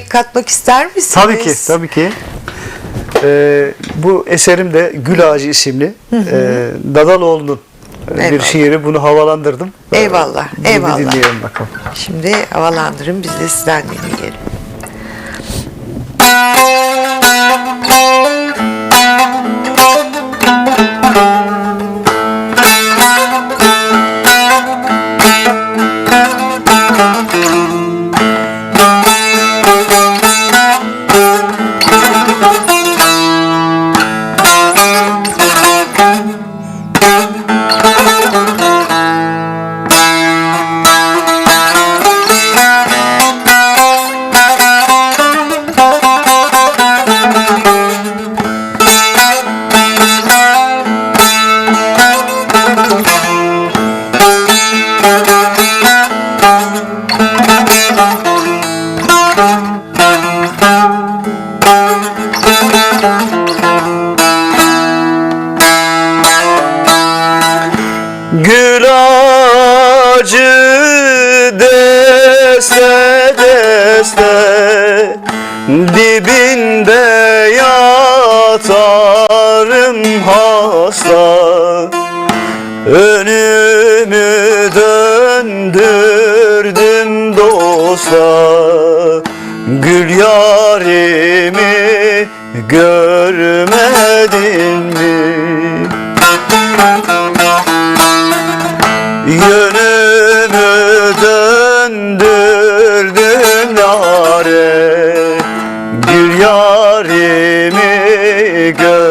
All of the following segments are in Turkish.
katmak ister misiniz? Tabii ki, tabii ki. Ee, bu eserim de Gül Ağacı isimli. Ee, Dadaloğlu'nun e, bir Eyvallah. şiiri. Bunu havalandırdım. Ee, Eyvallah, bunu bir eyvallah. dinleyelim bakalım. Şimdi havalandırın biz de sizden dinleyelim. Gül deste deste Dibinde yatarım dosta Gül yarimi görmedin mi? Yönümü döndürdüm yare Gül yarimi görmedin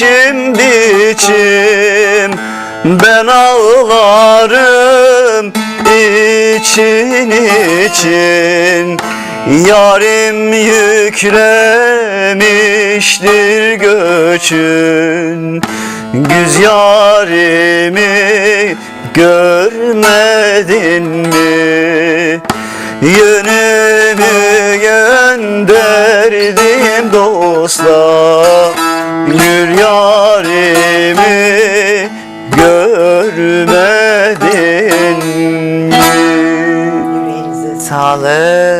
biçim biçim. Ben ağlarım için için. Yarim yüklemiştir göçün. Güz yarimi görmedin mi? Yönümü gönderdim dosta Gül yarimi görmedin mi? Sağlık.